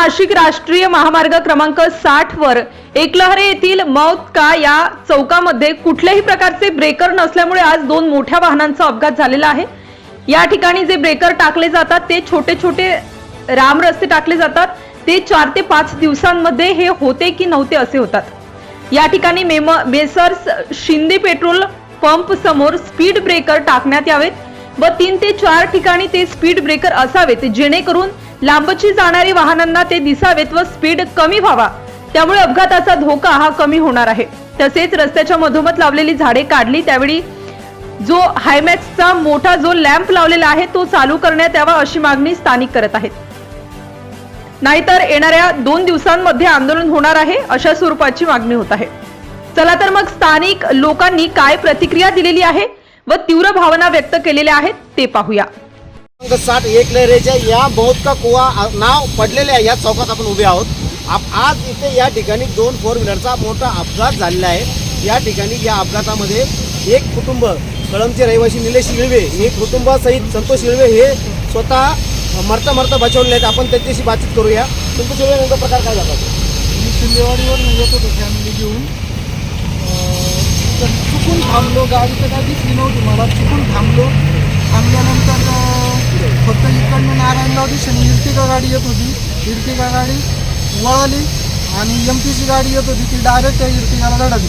नाशिक राष्ट्रीय महामार्ग क्रमांक साठ वर एकलहरे येथील मौत का या चौकामध्ये कुठल्याही प्रकारचे ब्रेकर नसल्यामुळे आज दोन मोठ्या वाहनांचा अपघात झालेला आहे. या ठिकाणी जे ब्रेकर टाकले जातात ते छोटे छोटे राम रस्ते टाकले जातात. ते चार ते पाच दिवसांमध्ये हे होते की नव्हते असे होतात. या ठिकाणी ma'am messrs Shinde petrol pump समोर स्पीड ब्रेकर टाकण्यात यावेत. व तीन ते चार ठिकाणी ते स्पीड ब्रेकर असावेत जेणेकरून लांबची जाणारी वाहनांना ते दिसावेत व स्पीड कमी व्हावा. त्यामुळे अपघाताचा धोका हा कमी होणार आहे. तसेच रस्त्याच्या मधोमध लावलेली झाडे काढली त्यावेळी जो हायमॅक्सचा मोठा जो लॅम्प लावलेला आहे तो चालू करण्यात यावा अशी मागणी स्थानिक करत आहेत. नाहीतर येणाऱ्या दोन दिवसांमध्ये आंदोलन होणार आहे अशा स्वरूपाची मागणी होत आहे. चला तर मग स्थानिक लोकांनी काय प्रतिक्रिया दिलेली आहे? व तीव्र भावना व्यक्त केलेल्या आहेत ते पाहूया. साठ एक लहरेच्या या बहुत का कुवा नाव पडलेल्या या चौकात आपण उभे आहोत. आप आज इथे या ठिकाणी दोन फोर व्हीलरचा मोठा अपघात झालेला आहे. या ठिकाणी या अपघातामध्ये एक कुटुंब कळमचे रहिवासी निलेश इळवे एक कुटुंबासहित संतोष इळवे हे स्वतः मरता मरता बचावलेले आहेत. आपण त्यांच्याशी बातचीत करूया. संतोष इळवे नेमका प्रकार काय झाला? मी शिंदेवाडीवर येत होतो फॅमिली घेऊन. तर चुकून थांबलो गाडी तर काय दिसली नव्हती मला चुकून थांबलो. थांबल्यानंतर फक्त इकडनं नारायणगाव दिशेने इर्टिका गाडी येत होती. इर्टिका गाडी वळाली आणि एम पीची गाडी येत होती ती डायरेक्ट त्या इर्टिकाला धडकली.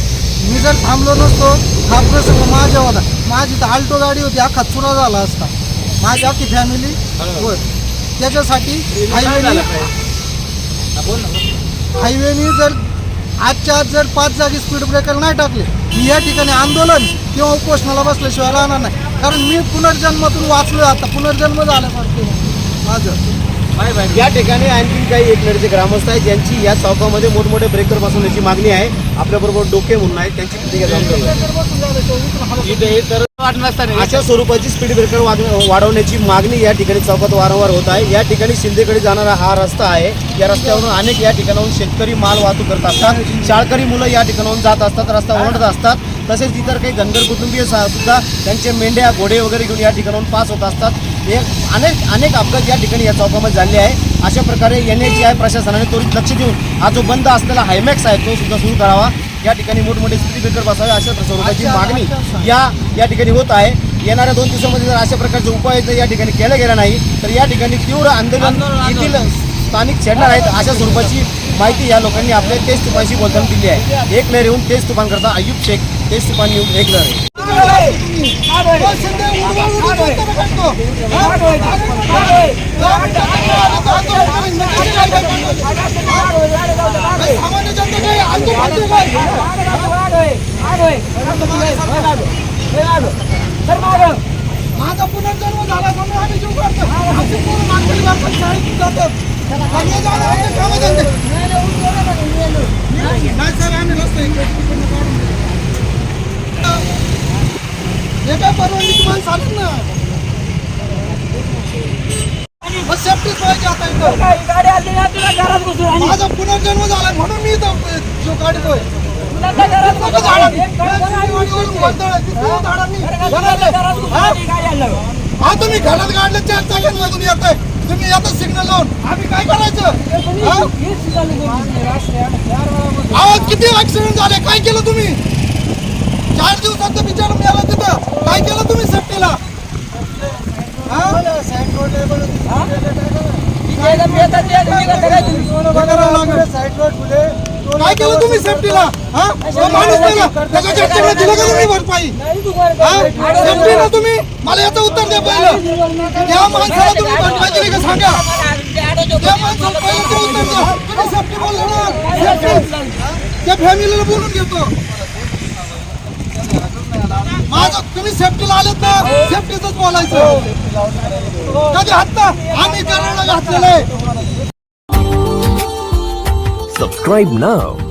मी जर थांबलो नसतो हा प्रसंग माझ्या होता माझी तर आल्टो गाडी होती अख्खा चुरा झाला असता. माझी अख्खी फॅमिली वर त्याच्यासाठी हायवेने हायवेने जर आजच्या आज जर पाच जागी स्पीड ब्रेकर नाही टाकले मी या ठिकाणी आंदोलन किंवा उपोषणाला बसल्याशिवाय राहणार नाही. कारण मी पुनर्जन्मातून वाचलो आता. पुनर्जन्म झाल्यासारखे माझं. या ठिकाणी आणखी काही एक नडीचे ग्रामस्थ आहेत ज्यांची या चौकामध्ये मोठमोठे ब्रेकर बसवण्याची मागणी आहे. आपल्याबरोबर डोके म्हणून आहेत त्यांची प्रतिक्रिया अशा स्वरूपाची स्पीड ब्रेकर वाढवण्याची मागणी या ठिकाणी चौकात वारंवार होत आहे. या ठिकाणी शिंदेकडे जाणारा हा रस्ता आहे. या रस्त्यावरून अनेक या ठिकाणाहून शेतकरी माल वाहतूक करत असतात. शाळकरी मुलं या ठिकाणाहून जात असतात रस्ता ओढत असतात. तसेच इतर काही धनगर कुटुंबीय सुद्धा त्यांचे मेंढ्या घोडे वगैरे घेऊन या ठिकाणाहून पास होत असतात. हे अनेक अनेक अपघात या ठिकाणी या चौकामध्ये झाले आहे. अशा प्रकारे एन एच आय प्रशासनाने त्वरित लक्ष देऊन हा जो बंद असलेला हायमॅक्स आहे तो सुद्धा सुरू करावा. या ठिकाणी मोठमोठे स्पीड ब्रेकर बसावे अशा स्वरूपाची मागणी या या ठिकाणी होत आहे. येणाऱ्या दोन दिवसामध्ये जर अशा प्रकारचे उपाय जर या ठिकाणी केला गेला नाही तर या ठिकाणी तीव्र आंदोलन. येथील स्थानिक छेडणार आहेत अशा स्वरूपाची माहिती या लोकांनी आपल्या तेज तुफानशी बोलताना दिली आहे. एक लहर येऊन तेज तुफान करता अयुब शेख तेज तुफान येऊन एक लहर माझा पुनर्जन्म झाला म्हणून आम्ही जीव करतो आमची पूर्ण मागणी भारतात शाळेत जातात हे काय परवानगी तुम्हाला चालेल ना मग पाहिजे आता इथं माझा पुनर्जन्म झाला म्हणून मी इथं जो काढतोय नको झाडांनी. हा? हा तुम्ही घरात काढले चार चाक्यांमधून येत आहे आम्ही काय करायचं? हा? आवाज किती ऍक्सिडेंट झाले? काय केलं तुम्ही? चार दिवसाचं बिचार मिळालं तिथं. काय केलं तुम्ही सेफ्टीला काय केलं तुम्ही सेफ्टीला हा? तो माणूस मेला. त्याच्या चर्चेला दिलं का तुम्ही भरपाई हा? सेफ्टीला तुम्ही? मला याचं उत्तर द्या पहिलं. त्या माणसाला तुम्ही भरपाई दिली का सांगा? त्या माणसाला पहिलं ते उत्तर द्या. तुम्ही सेफ्टी बोलणार सेफ्टी त्या फॅमिलीला बोलून घेतो. माझं तुम्ही सेफ्टीला आलेत ना. सेफ्टीच बोलायचं. कधी हत्ता आम्ही करायला घातलेलं. आहे Subscribe now.